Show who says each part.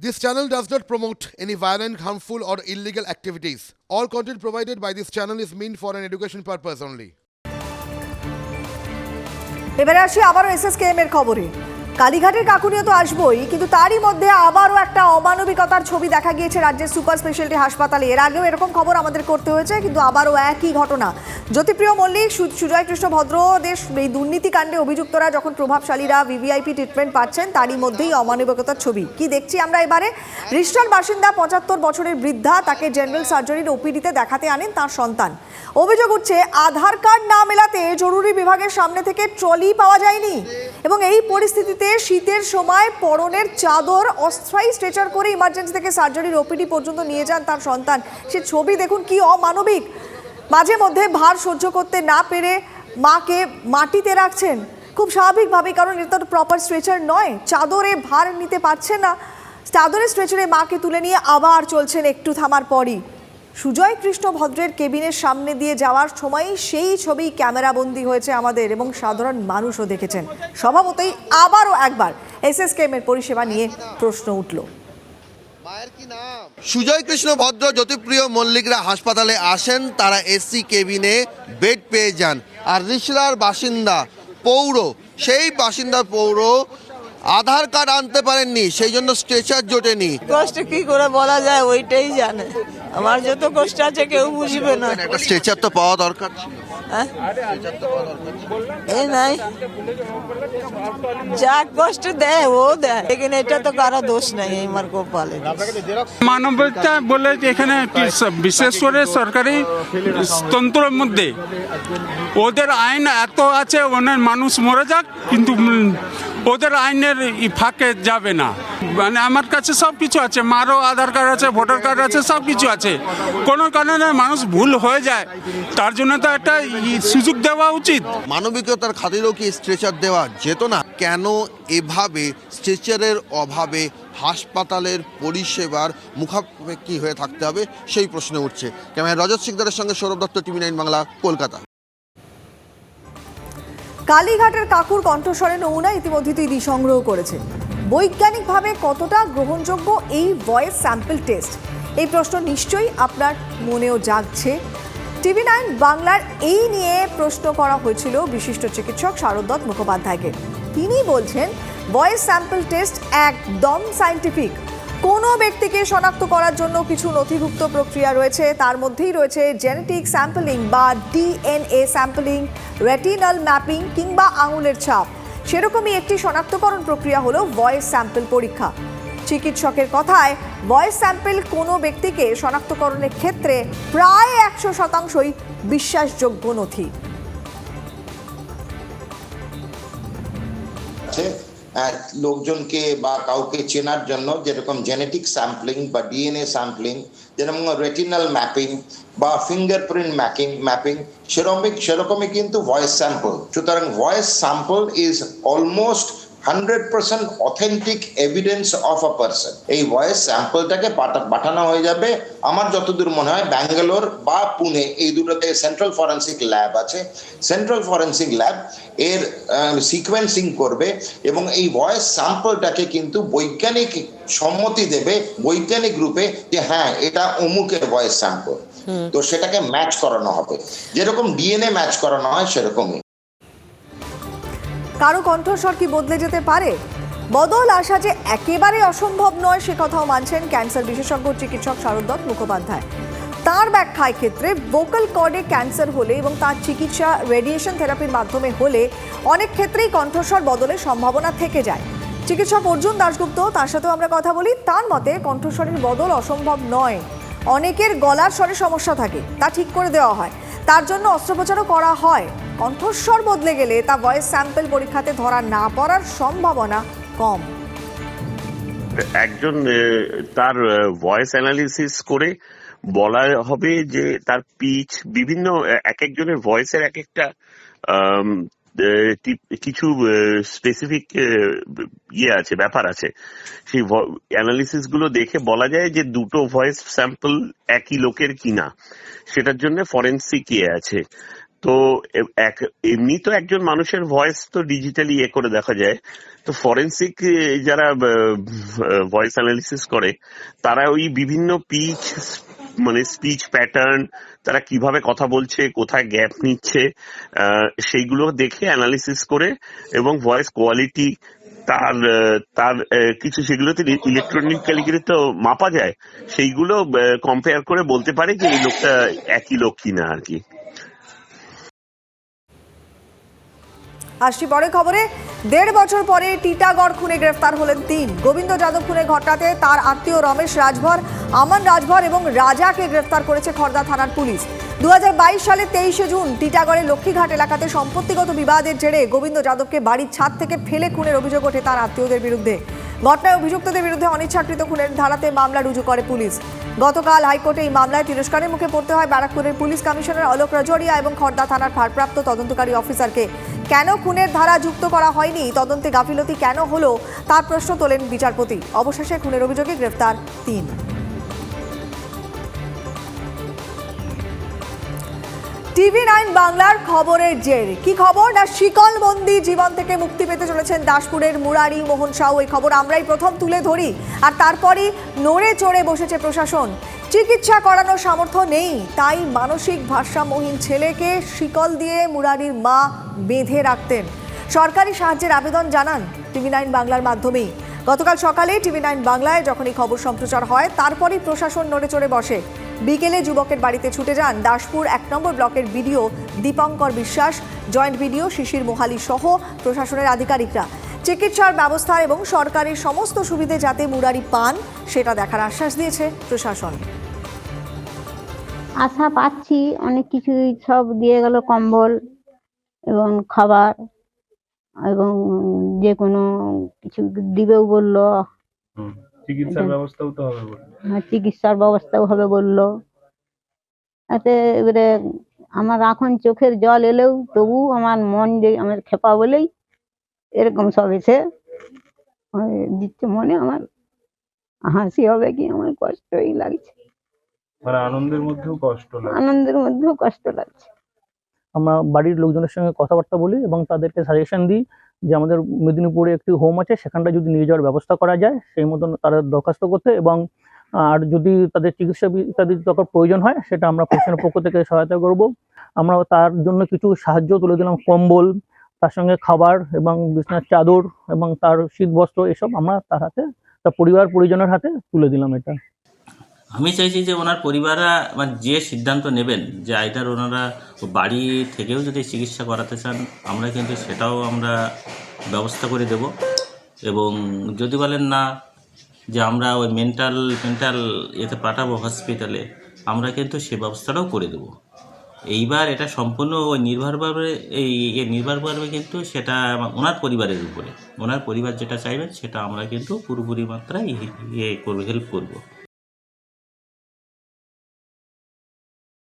Speaker 1: This channel does not promote any violent, harmful, or illegal activities. All content provided by this channel is meant for an education purpose only.
Speaker 2: এবারে আসি আবারও SSKM এর খবরে কালীঘাটের কাকুনিও তো আসবই কিন্তু তারই মধ্যে আবারও একটা অমানবিকতার ছবি দেখা গিয়েছে রাজ্যের সুপার স্পেশালিটি হাসপাতালে। এর আগেও এরকম খবর আমাদের করতে হয়েছে, কিন্তু আবারও একই ঘটনা। জ্যোতিপ্রিয় মল্লিক সুজয় কৃষ্ণ ভদ্রদের এই দুর্নীতিকাণ্ডে অভিযুক্তরা যখন প্রভাবশালীরা ভিভিআইপি ট্রিটমেন্ট পাচ্ছেন, তারই মধ্যেই অমানবিকতার ছবি। কি দেখছি আমরা এবারে? রিস্টল বাসিন্দা পঁচাত্তর বছরের বৃদ্ধা, তাকে জেনারেল সার্জারির ওপিডিতে দেখাতে আনেন তার সন্তান। অভিযোগ উঠছে, আধার কার্ড না মেলাতে জরুরি বিভাগের সামনে থেকে ট্রলি পাওয়া যায়নি। এবং এই পরিস্থিতিতে শীতের সময় পরনের চাদর অস্থায়ী স্ট্রেচার করে ইমার্জেন্সি থেকে সার্জারির ওপিডি পর্যন্ত নিয়ে যান তার সন্তান। সে ছবি দেখুন, কি অমানবিক। মাঝে মধ্যে ভার সহ্য করতে না পেরে মাকে মাটিতে রাখছেন। খুব স্বাভাবিকভাবেই, কারণ এটা তো প্রপার স্ট্রেচার নয়। চাদরে ভার নিতে পারছে না। চাদরে স্ট্রেচারে মাকে তুলে নিয়ে আবার চলছেন একটু থামার পরই। সুজয় কৃষ্ণ ভদ্রের কেবিনের সামনে দিয়ে যাওয়ার সময়ই সেই ছবি ক্যামেরাবন্দি হয়েছে আমাদের এবং সাধারণ মানুষও দেখেছেন। স্বভাবতই আবারও একবার এসএসকেএম এর পরিষেবা নিয়ে প্রশ্ন উঠল।
Speaker 3: সুজয় কৃষ্ণ ভদ্র জ্যোতিপ্রিয় মল্লিকরা হাসপাতালে আসেন। তারা এসি কেবিনে বেড পেয়ে যান। আর রিসলার বাসিন্দা পৌর সেই বাসিন্দা পৌর আধার কার্ড আনতে পারেননি সেই জন্য স্ট্রেচার জোটেনি।
Speaker 4: কষ্ট কি করে বলা যায় ওইটাই জানে। আমার যত কষ্ট আছে কেউ বুঝবে না।
Speaker 3: একটা স্ট্রেচার তো পাওয়া দরকার ছিল।
Speaker 4: হ্যাঁ? নাই। যা কষ্ট দেয়, ও দেয়। এটা তো কারও দোষ আমার
Speaker 5: বলে এখানে বিশেষ করে সরকারি মধ্যে। ওদের আইন এত আছে ওনার মানুষ মরে যাক, কিন্তু ওদের আইনের ফাঁকে যাবে না। মানে আমার কাছে সব কিছু আছে, মারও আধার কার্ড আছে, ভোটার কার্ড আছে, সব কিছু আছে। কোনো কারণে মানুষ ভুল হয়ে যায়, তার জন্য তো একটা সুযোগ দেওয়া উচিত।
Speaker 3: মানবিকতার খাতিরেও কি স্ট্রেচার দেওয়া যেত না? কেন এভাবে স্ট্রেচারের অভাবে হাসপাতালের পরিষেবার মুখাপেক্ষি হয়ে থাকতে হবে? সেই প্রশ্ন উঠছে। ক্যামেরা রজত সিকদারের সঙ্গে সৌরভ দত্ত, টিভি নাইন বাংলা, কলকাতা।
Speaker 2: কালীঘাটের কাকুর কণ্ঠস্বরে নমুনা ইতিমধ্যে তিনি সংগ্রহ করেছে বৈজ্ঞানিকভাবে কতটা গ্রহণযোগ্য এই ভয়েস স্যাম্পল টেস্ট এই প্রশ্ন নিশ্চয়ই আপনার মনেও জাগছে। টিভি নাইন বাংলার এই নিয়ে প্রশ্ন করা হয়েছিল বিশিষ্ট চিকিৎসক শারদত্ত মুখোপাধ্যায়কে। তিনি বলছেন ভয়েস স্যাম্পল টেস্ট একদম সায়েন্টিফিক কোনো ব্যক্তিকে শনাক্ত করার জন্য কিছু নথিভুক্ত প্রক্রিয়া রয়েছে, তার মধ্যেই রয়েছে জেনেটিক স্যাম্পলিং বা ডিএনএ স্যাম্পলিং রেটিনাল ম্যাপিং কিংবা আঙুলের ছাপ। সেরকমই একটি শনাক্তকরণ প্রক্রিয়া হলো ভয়েস স্যাম্পল পরীক্ষা। চিকিৎসকের কথায়, ভয়েস স্যাম্পল কোনো ব্যক্তিকে শনাক্তকরণের ক্ষেত্রে প্রায় একশো শতাংশই বিশ্বাসযোগ্য নথি।
Speaker 6: লোকজনকে বা কাউকে চেনার জন্য যেরকম জেনেটিক স্যাম্পলিং বা ডিএনএ স্যাম্পলিং যেরকম রেটিনাল ম্যাপিং বা ফিঙ্গারপ্রিন্ট ম্যাপিং ম্যাপিং সেরকমই সেরকমই কিন্তু ভয়েস স্যাম্পল সুতরাং voice sample is almost hundred percent authentic evidence of a person এই ভয়েস স্যাম্পলটাকে পাঠানো হয়ে যাবে। আমার যতদূর মনে হয় ব্যাঙ্গালোর বা পুনে এই দুটোতে সেন্ট্রাল ফরেন্সিক ল্যাব আছে। সেন্ট্রাল ফরেন্সিক ল্যাব এর সিকোয়েন্সিং করবে এবং এই ভয়েস স্যাম্পলটাকে কিন্তু বৈজ্ঞানিক সম্মতি দেবে বৈজ্ঞানিক রূপে যে হ্যাঁ এটা অমুকের ভয়েস স্যাম্পল তো সেটাকে ম্যাচ করানো হবে। যেরকম ডিএনএ ম্যাচ করানো হয় সেরকমই।
Speaker 2: কারও কণ্ঠস্বর কি বদলে যেতে পারে? বদল আসা যে একেবারে অসম্ভব নয় সে কথাও মানছেন ক্যান্সার বিশেষজ্ঞ চিকিৎসক শারদত্ত মুখোপাধ্যায়। তার ব্যাখ্যায় ক্ষেত্রে ভোকাল কর্ডে ক্যান্সার হলে এবং তার চিকিৎসা রেডিয়েশন থেরাপির মাধ্যমে হলে অনেক ক্ষেত্রেই কণ্ঠস্বর বদলের সম্ভাবনা থেকে যায়। চিকিৎসক অর্জুন দাশগুপ্ত, তার সাথেও আমরা কথা বলি, তার মতে কণ্ঠস্বরের বদল অসম্ভব নয়। অনেকের গলার স্বরে সমস্যা থাকে, তা ঠিক করে দেওয়া হয়। তার জন্য অস্ত্রোপচারও করা হয়। কণ্ঠস্বর বদলে গেলে তা ভয়েস স্যাম্পল পরীক্ষাতে ধরা না পড়ার সম্ভাবনা কম।
Speaker 7: একজন তার ভয়েস অ্যানালিসিস করে বলা হবে যে তার পিচ বিভিন্ন এক একজনের ভয়েসের এক একটা কিছু স্পেসিফিক ইয়ে আছে, ব্যাপার আছে। সেই অ্যানালিসিসগুলো দেখে বলা যায় যে দুটো ভয়েস স্যাম্পল একই লোকের কিনা। সেটার জন্য ফরেন্সিক ইয়ে আছে। তো এমনি তো একজন মানুষের ভয়েস তো ডিজিটালি ইয়ে করে দেখা যায়। তো ফরেন্সিক যারা ভয়েস অ্যানালিসিস করে, তারা ওই বিভিন্ন পিচ মানে স্পিচ প্যাটার্ন তারা কীভাবে কথা বলছে, কোথায় গ্যাপ নিচ্ছে সেইগুলো দেখে অ্যানালিসিস করে এবং ভয়েস কোয়ালিটি তার তার কিছু সেগুলোতে ইলেকট্রনিক্যালি তো মাপা যায়। সেইগুলো কম্পেয়ার করে বলতে পারে যে এই লোকটা একই লোক কিনা আর কি।
Speaker 2: আসছি পরে খবরে। দেড় বছর পরে টিটাগড় খুনে গ্রেফতার হলেন তিন। গোবিন্দ যাদব খুনে ঘটাতে তার আত্মীয় রমেশ রাজভর, আমান রাজভর এবং রাজাকে গ্রেফতার করেছে খর্দা থানার পুলিশ। দু সালে তেইশে জুন টিটাগড়ের লক্ষ্মীঘাট এলাকাতে সম্পত্তিগত বিবাদের জেরে গোবিন্দ যাদবকে বাড়ির ছাদ থেকে ফেলে খুনের অভিযোগ ওঠে তার আত্মীয়দের বিরুদ্ধে। ঘটনায় অভিযুক্তদের বিরুদ্ধে অনিচ্ছাকৃত খুনের ধারাতে মামলা রুজু করে পুলিশ। গতকাল হাইকোর্টে এই মামলায় তিরস্কারের মুখে পড়তে হয় ব্যারাকপুরের পুলিশ কমিশনার অলোক রাজরিয়া এবং খর্দা থানার ভারপ্রাপ্ত তদন্তকারী অফিসারকে। কেন খুনের ধারা যুক্ত করা হয়নি? তদন্তে গাফিলতি কেন হলো? তার প্রশ্ন তোলেন বিচারপতি। অবশেষে খুনের অভিযোগে গ্রেফতার তিন। টিভি নাইন বাংলার খবরের জের। কি খবর? না শিকলবন্দি জীবন থেকে মুক্তি পেতে চলেছেন দাসপুরের মুরারি মোহন সাউ এই খবর আমরাই প্রথম তুলে ধরি। আর তারপরই নড়ে চড়ে বসেছে প্রশাসন। চিকিৎসা করানোর সামর্থ্য নেই। তাই মানসিক ভারসাম্যহীন ছেলেকে শিকল দিয়ে মুরারির মা বেঁধে রাখতেন। সরকারি সাহায্যের আবেদন জানান টিভি নাইন বাংলার মাধ্যমেই। গতকাল সকালে টিভি নাইন বাংলায় যখন এই খবর সম্প্রচার হয়, তারপরই প্রশাসন নড়ে চড়ে বসে। বিকেলে যুবকের বাড়িতে ছুটে যান দাসপুর এক নম্বর ব্লকের বিডিও দীপঙ্কর বিশ্বাস, জয়েন্ট বিডিও শিশির মোহালি সহ প্রশাসনের আধিকারিকরা। চিকিৎসার ব্যবস্থা এবং সরকারের সমস্ত সুবিধে যাতে মুরারি পান, সেটা দেখার আশ্বাস দিয়েছে প্রশাসন।
Speaker 8: আশা পাচ্ছি অনেক কিছুই সব দিয়ে গেল কম্বল এবং খাবার। এবং যে কোনো কিছু দিবেও বলল।
Speaker 9: চিকিৎসার ব্যবস্থাও তো হবে
Speaker 8: আর চিকিৎসার ব্যবস্থাও হবে বলল। এতে এবারে আমার এখন চোখের জল এলেও তবু আমার মন যে আমার খেপা বলেই এরকম সব এসে দিচ্ছে মনে আমার হাসি হবে কি আমার কষ্টই লাগছে।
Speaker 9: মানে আনন্দের মধ্যেও কষ্ট
Speaker 8: আনন্দের মধ্যেও কষ্ট লাগছে।
Speaker 10: আমরা বাড়ির লোকজনের সঙ্গে কথাবার্তা বলি এবং তাদেরকে সাজেশন দিই যে আমাদের মেদিনীপুরে একটি হোম আছে সেখানটা যদি নিয়ে যাওয়ার ব্যবস্থা করা যায়, সেই মতন তারা দরখাস্ত করতে এবং আর যদি তাদের চিকিৎসা ইত্যাদির দরকার প্রয়োজন হয়, সেটা আমরা প্রশাসনের পক্ষ থেকে সহায়তা করব। আমরা তার জন্য কিছু সাহায্য তুলে দিলাম, কম্বল, তার সঙ্গে খাবার এবং বিছনার চাদর এবং তার শীত বস্ত্র এসব আমরা তার হাতে, তার পরিবার পরিজনের হাতে তুলে দিলাম এটা।
Speaker 11: আমি চাইছি যে ওনার পরিবাররা মানে যে সিদ্ধান্ত নেবেন যে আইদার ওনারা বাড়ি থেকেও যদি চিকিৎসা করাতে চান, আমরা কিন্তু সেটাও আমরা ব্যবস্থা করে দেব। এবং যদি বলেন না যে আমরা ওই মেন্টাল মেন্টাল এতে পাঠাবো হসপিটালে আমরা কিন্তু সে ব্যবস্থাটাও করে দেব। এইবার এটা সম্পূর্ণ ওই নির্ভর করবে এই নির্ভর করবে কিন্তু সেটা ওনার পরিবারের উপরে। ওনার পরিবার যেটা চাইবেন, সেটা আমরা কিন্তু পুরোপুরি মাত্রায় ইয়ে করব হেল্প করব।